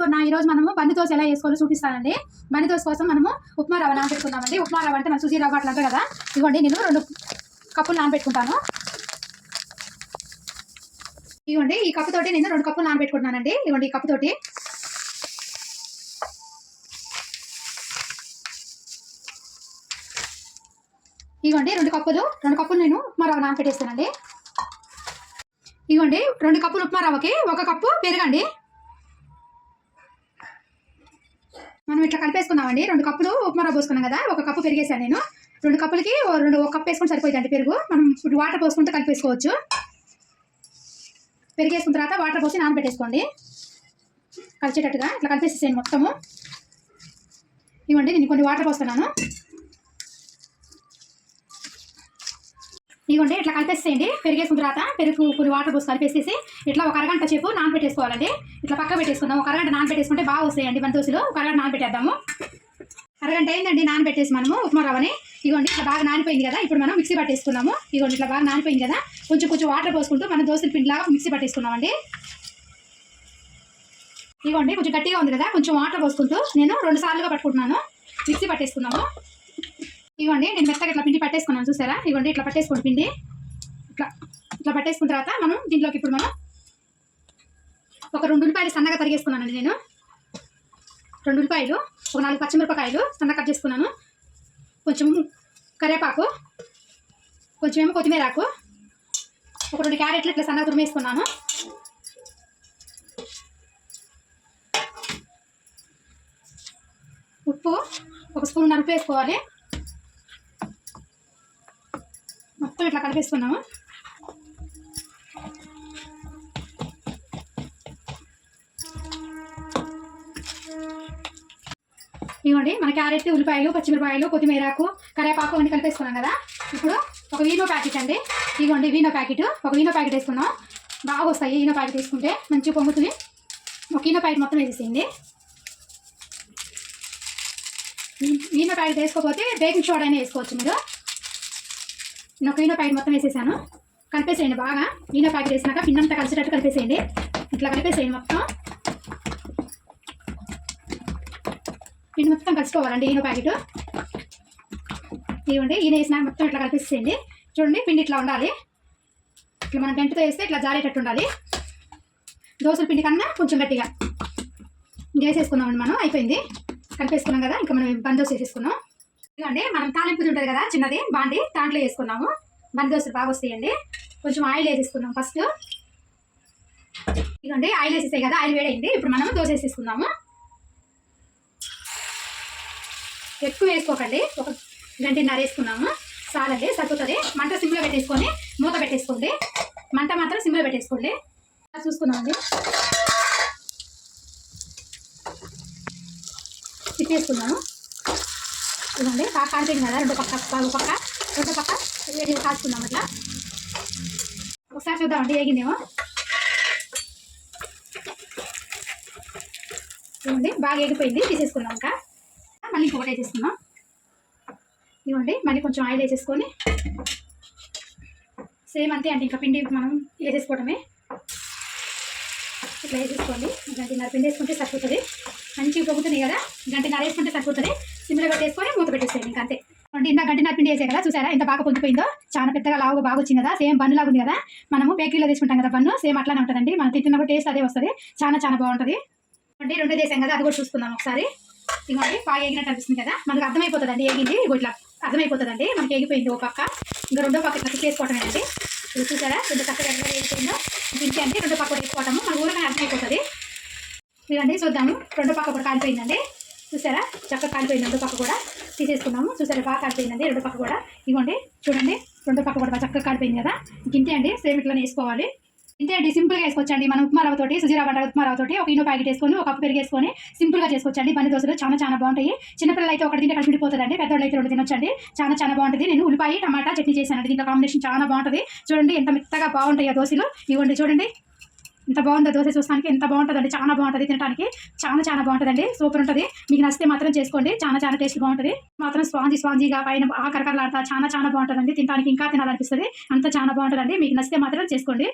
అనుకున్నా ఈ రోజు మనము బండి దోశ ఎలా చేసుకోవాలో చూపిస్తానండి. బండి దోశ కోసం మనము ఉప్మా రవ్వ నానబెట్టుకుందామండి ఉప్మా రవ్వ అంటే మన సుజీ రవ్వ అట్లా కదా. ఇదిగోండి నేను రెండు కప్పులు నానబెట్టుకుంటాను. ఇదిగోండి ఈ కప్పు తోటి నేను రెండు కప్పులు నానబెట్టుకుంటున్నానండి. ఇవ్వండి ఈ కప్పు తోటి. ఇదిగోండి రెండు కప్పులు రెండు కప్పులు నేను ఉప్మా రవ్వ నానబెట్టేస్తానండి. ఇదిగోండి రెండు కప్పులు ఉప్మా రవ్వకి ఒక కప్పు పెరగండి. మనం ఇట్లా కలిపేసుకుందామండి. రెండు కప్పులు ఉప్మా రవ్వ పోసుకున్నాం కదా ఒక కప్పు పెరిగేసాను నేను. రెండు కప్పులకి ఓ రెండు ఒక కప్పు వేసుకుంటే సరిపోయిందండి పెరుగు. మనం ఇప్పుడు వాటర్ పోసుకుంటే కలిపేసుకోవచ్చు. పెరిగేసుకున్న తర్వాత వాటర్ పోసి నానబెట్టేసుకోండి. కలిసేటట్టుగా ఇట్లా కలిపేసేసేయండి మొత్తము. ఇవ్వండి నేను కొన్ని వాటర్ పోస్తున్నాను. ఇదిగోండి ఇట్లా కలిపేసేయండి. పెరిగేసిన తర్వాత పెరుగు కొన్ని వాటర్ పోసి కలిపేసేసి ఇట్లా ఒక అరగంట సేపు నానబెట్టేసుకోవాలండి. ఇట్లా పక్క పెట్టేసుకుందాం. ఒక అరగంట నానబెట్టేసుకుంటే బాగా వస్తాయండి మన దోశలు. ఒక అరగంట నానబెట్టేద్దాము. అరగంట అయిందండి నానబెట్టేసి మనము ఉప్మా రవ్వని. ఇదిగోండి ఇట్లా బాగా నానిపోయింది కదా. ఇప్పుడు మనం మిక్సీ పట్టేసుకున్నాము ఇదిగోండి ఇట్లా బాగా నానిపోయింది కదా. కొంచెం కొంచెం వాటర్ పోసుకుంటూ మనం దోశల పిండిలాగా మిక్సీ పట్టేసుకున్నామండి ఇదిగోండి కొంచెం గట్టిగా ఉంది కదా. కొంచెం వాటర్ పోసుకుంటూ నేను రెండు సార్లుగా పట్టుకుంటున్నాను. మిక్సీ పట్టేసుకున్నాము ఇవ్వండి నేను మెత్తగా ఇట్లా పిండి పట్టేసుకున్నాను చూసారా? ఇవ్వండి ఇట్లా పట్టేసుకోండి పిండి. ఇట్లా ఇట్లా పట్టేసుకున్న తర్వాత మనం దీంట్లోకి ఇప్పుడు మనం ఒక రెండు ఉల్లిపాయలు సన్నగా తరిగేసుకున్నానండి నేను. రెండు ఉల్లిపాయలు ఒక నాలుగు పచ్చిమిరపకాయలు సన్నగా కట్ చేసుకున్నాను. కొంచెం కరివేపాకు కొంచెం ఏమో కొత్తిమీర ఆకు ఒక రెండు క్యారెట్లు ఇట్లా సన్నగా తురిమేసుకున్నాను. ఉప్పు ఒక స్పూన్ నలుపు మొత్తం ఇట్లా కలిపేసుకున్నాము ఇవ్వండి మన క్యారెట్ ఉల్లిపాయలు పచ్చిమిరపాయలు కొత్తిమీరాకు కరివేపాకు అన్ని కలిపేసుకున్నాం కదా? ఇప్పుడు ఒక వీనో ప్యాకెట్ అండి. ఇదిగోండి వీనో ప్యాకెట్. ఒక వీనో ప్యాకెట్ వేసుకున్నాం బాగా వస్తాయి ఈనో ప్యాకెట్ వేసుకుంటే. మంచిగా పొంగుతుంది. ఒక ఈనో ప్యాకెట్ మొత్తం వేసేసేయండి. ఈనో ప్యాకెట్ వేసుకోకపోతే బేకింగ్ సోడా అయినా వేసుకోవచ్చు మీరు. నేను ఒక ఈనో ప్యాకెట్ మొత్తం వేసేసాను. కలిపేసేయండి బాగా. ఈనో ప్యాకెట్ వేసినాక పిండంతా కలిసేటట్టు కలిపేసేయండి. ఇట్లా కలిపేసేయండి మొత్తం. పిండి మొత్తం కలుసుకోవాలండి ఈనో ప్యాకెట్. ఇవ్వండి ఈయన వేసినాక మొత్తం ఇట్లా కలిపేసేయండి. చూడండి పిండి ఇట్లా ఉండాలి. ఇట్లా మనం గంటతో వేస్తే ఇట్లా జారేటట్టు ఉండాలి. దోశల పిండి కన్నా కొంచెం గట్టిగా. వేసేసుకున్నామండి మనం. అయిపోయింది. కలిపేసుకున్నాం కదా ఇంకా మనం బంద్ వేసేసుకున్నాం ఇదిగోండి మనం తాలింపు ఉంటుంది కదా చిన్నది బాండి దాంట్లో వేసుకున్నాము. బంద్ దోశలు బాగా వస్తాయండి. కొంచెం ఆయిల్ వేసేసుకున్నాం ఫస్ట్. ఇదండి ఆయిల్ వేసేసాయి కదా ఆయిల్ వేడైంది. ఇప్పుడు మనం దోశ వేసేసుకుందాము. ఎక్కువ వేసుకోకండి. ఒక గంటన్నర వేసుకున్నాము. చాలండి సరిపోతుంది. మంట సిమ్లో పెట్టేసుకొని మూత పెట్టేసుకోండి. మంట మాత్రం సిమ్లో పెట్టేసుకోండి. చూసుకున్నామండి? తిప్పేసుకున్నాము. ఇదండి బాగా కాలిపోయింది కదా రెండు పక్క బాగు పక్క రెండు పక్క. వేడి కాల్చుకుందాం అట్లా. ఒకసారి చూద్దామండి వేగిందేమో. ఇవ్వండి బాగా ఎగిపోయింది తీసేసుకుందాం ఇంకా. మళ్ళీ ఇంకొకటి వేసేసుకుందాం. ఇవ్వండి మళ్ళీ కొంచెం ఆయిల్ వేసేసుకొని. సేమ్ అంతే అండి ఇంకా పిండి మనం వేసేసుకోవడమే ఇట్లా వేసేసుకోండి. గంటన్నర పిండి వేసుకుంటే సరిపోతుంది. మంచిగా పొగుతుంది కదా గంటన్నర వేసుకుంటే సరిపోతుంది సిమ్లో పెట్టేసుకొని మూత పెట్టేసేయండి ఇంకా అంతే అంటే ఇంత గంటన్నర కదా చూసారా? ఎంత బాగా పొందిపోయిందో చాలా పెద్దగా లావుగా బాగా వచ్చింది కదా? సేమ్ బన్ను లాగా ఉంది కదా? మనము బేకరీలో తీసుకుంటాం కదా బన్ను? సేమ్ అట్లానే ఉంటుందండి. మనం తింటున్నప్పుడు టేస్ట్ అదే వస్తుంది. చాలా చాలా బాగుంటుంది. అంటే రెండు చేసాం కదా అది కూడా చూసుకుందాం ఒకసారి. ఇదిగోండి బాగా ఏగినట్టు అనిపిస్తుంది కదా? మనకు అర్థమైపోతుంది అండి ఏగింది ఇట్లా అర్థమైపోతుందండి. మనకి ఏగిపోయింది ఓ పక్క. ఇంకా రెండో పక్క ఇట్లా చేసుకోవటమేనండి ఇది చూసారా? రెండు చక్కగా ఎక్కడ ఏగిపోయిందో? ఇంకే అంటే రెండో పక్క కూడా వేసుకోవటము. మన ఊరగానే అర్థమైపోతుంది. ఇదండి చూద్దాము. రెండో పక్క కూడా కాలిపోయిందండి. చూసారా? చక్కగా కాలిపోయింది రెండో పక్క కూడా. తీసేసుకున్నాము. చూసారా బాగా కాడిపోయిందండి రెండు పక్క కూడా. ఇవ్వండి. చూడండి. రెండు పక్క కూడా చక్కగా కాడిపోయింది కదా. ఇంతే అండి సేమ్ ఇట్లా వేసుకోవాలి. ఇంతే అండి సింపుల్గా వేసుకోవచ్చండి. మన ఉప్మా రవ్వతోటి సుజీరా బండ ఉప్మా రవ్వతోటి ఒక ఇన్నో ప్యాకెట్ వేసుకొని ఒక కప్పు పెరిగేసుకొని సింపుల్గా చేసుకోవచ్చండి. బండి దోశలు చాలా చాలా బాగుంటాయి. చిన్నపిల్లలు అయితే ఒకటి తింటే కలిసి విడిపోతుందండి పెద్దవాళ్ళు అయితే రెండు తినొచ్చండి. చాలా చాలా బాగుంటుంది. నేను ఉల్లిపాయ టమాటా చట్నీ చేశానండి. దీంట్లో కాంబినేషన్ చాలా బాగుంటుంది. చూడండి ఎంత మెత్తగా బాగుంటాయి ఆ దోశలు. ఇవ్వండి చూడండి. ఎంత బాగుందో దోశ చూస్తానికి ఎంత బాగుంటుందండి. చాలా బాగుంటుంది తినడానికి చాలా చాలా బాగుంటుందండి. సూపర్ ఉంటుంది. మీకు నచ్చితే మాత్రం చేసుకోండి. చాలా చాలా టేస్ట్ బాగుంటుంది. మాత్రం స్పాంజీ స్పాంజీగా పైన ఆ చాలా చాలా బాగుంటుందండి. తినడానికి ఇంకా తినాలనిపిస్తుంది. అంత చాలా బాగుంటుందండి. మీకు నచ్చితే మాత్రం చేసుకోండి.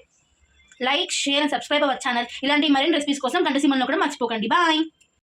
Like share and subscribe our channel ఇలాంటి మరిన్ని రెసిపీస్ కోసం గంట సిమ్మల్లో కూడా మర్చిపోకండి. బాయ్